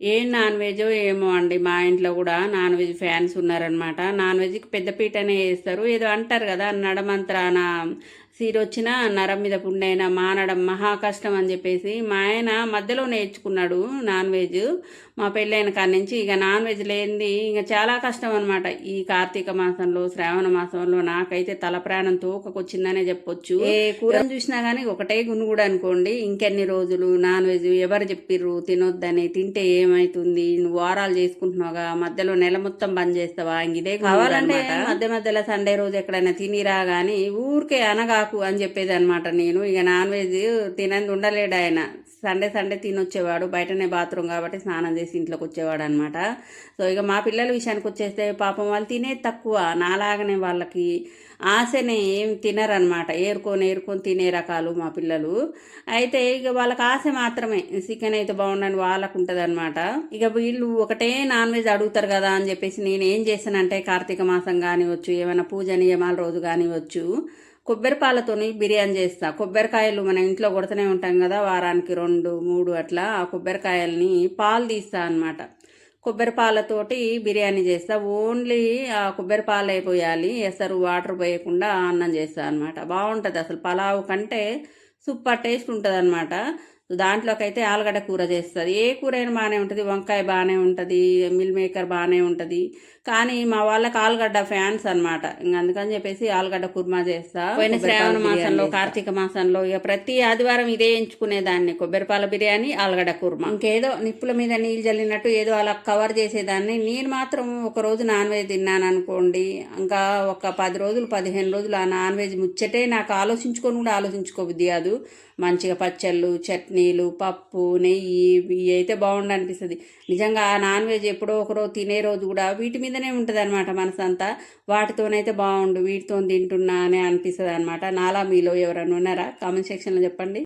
ఏం నాన్ వెజో ఏమో అండి మా ఇంట్లో కూడా నాన్ వెజ్ ఫ్యాన్స్ ఉన్నారనమాట నాన్ వెజ్కి పెద్ద పీటనే వేస్తారు. ఏదో అంటారు కదా నడమంత్రాన సీరొచ్చిన నరం మీద పుండైన మానడం మహా కష్టం అని చెప్పేసి మా ఆయన మధ్యలో నేర్చుకున్నాడు నాన్ వెజ్. మా పెళ్ళైన కాడి నుంచి ఇక నాన్ వెజ్ లేనిది ఇక చాలా కష్టం అనమాట ఈ కార్తీక మాసంలో శ్రావణ మాసంలో నాకైతే తల ప్రాణం తోకకొచ్చిందనే చెప్పొచ్చు. ఏ కూరను చూసినా కానీ ఒకటే గునుగుడు అనుకోండి. ఇంకెన్ని రోజులు నాన్ వెజ్ ఎవరు చెప్పిర్రు? తినొద్దని తింటే ఏమైతుంది? నువ్వు వారాలు చేసుకుంటున్నావుగా మధ్యలో నెల మొత్తం బంద్ చేస్తావా? ఇంక ఇదే కావాలంటే మధ్య మధ్యలో సండే రోజు ఎక్కడైనా తినిరా కానీ ఊరికే అనగాకు అని చెప్పేది అనమాట నేను. ఇక నాన్ వెజ్ తినంది ఉండలేడు ఆయన. సండే సండే తినొచ్చేవాడు. బయటనే బాత్రూమ్ కాబట్టి స్నానం చేసి ఇంట్లోకి వచ్చేవాడు అనమాట సో ఇక మా పిల్లల విషయానికి వచ్చేస్తే పాపం వాళ్ళు తినేది తక్కువ. నాలాగనే వాళ్ళకి ఆశనే ఏం తినరనమాట ఏరుకొని ఏరుకొని తినే రకాలు మా పిల్లలు. అయితే ఇక వాళ్ళకి ఆశ మాత్రమే. చికెన్ అయితే బాగుండని వాళ్ళకు ఉంటుంది అనమాట ఇక వీళ్ళు ఒకటే నాన్ వెజ్ అడుగుతారు కదా అని చెప్పేసి నేను ఏం చేశానంటే కార్తీక మాసం కానివచ్చు ఏమైనా పూజ నియమాల రోజు కానివచ్చు కొబ్బరి పాలతోని బిర్యానీ చేస్తా. కొబ్బరికాయలు మన ఇంట్లో కొడుతూనే ఉంటాం కదా వారానికి రెండు మూడు అట్లా ఆ కొబ్బరికాయల్ని పాలు తీస్తా అనమాట కొబ్బరి పాలతోటి బిర్యానీ చేస్తా. ఓన్లీ ఆ కొబ్బరి పాలు అయిపోయాలి ఎసరు వాటర్ పోయకుండా అన్నం చేస్తా అనమాట బాగుంటుంది అసలు. పలావ్ కంటే సూపర్ టేస్ట్ ఉంటుంది అనమాట దాంట్లోకి అయితే ఆలుగడ్డ కూర చేస్తుంది. ఏ కూర అయినా బాగానే ఉంటుంది. వంకాయ బాగానే ఉంటుంది. మిల్ మేకర్ బాగానే ఉంటుంది. కానీ మా వాళ్ళకి ఆలుగడ్డ ఫ్యాన్స్ అనమాట ఇంకా అందుకని చెప్పేసి ఆలుగడ్డ కుర్మా చేస్తా. పోయిన శ్రావణ మాసంలో కార్తీక మాసంలో ఇక ప్రతి ఆదివారం ఇదే ఎంచుకునేదాన్ని. కొబ్బరిపాల బిర్యానీ ఆలుగడ్డ కుర్మా. ఇంకేదో నిప్పుల మీద నీళ్ళు జల్లినట్టు ఏదో అలా కవర్ చేసేదాన్ని. నేను మాత్రం ఒక రోజు నాన్ వెజ్ తిన్నాను అనుకోండి ఇంకా ఒక పది రోజులు పదిహేను రోజులు ఆ నాన్ వెజ్ ముచ్చటే నాకు ఆలోచించుకొని కూడా ఆలోచించుకోబుద్ది కాదు. మంచిగా పచ్చళ్ళు చట్నీలు పప్పు నెయ్యి ఇవి అయితే బాగుండు అనిపిస్తుంది నిజంగా ఆ నాన్ వెజ్ ఎప్పుడో ఒకరో తినే రోజు కూడా వీటి మీదనే ఉంటుంది అనమాట మనసంతా. వాటితోనైతే బాగుండు వీటితో తింటున్నా అని అనిపిస్తుంది అనమాట నాలా మీలో ఎవరైనా ఉన్నారా? కామెంట్ సెక్షన్లో చెప్పండి.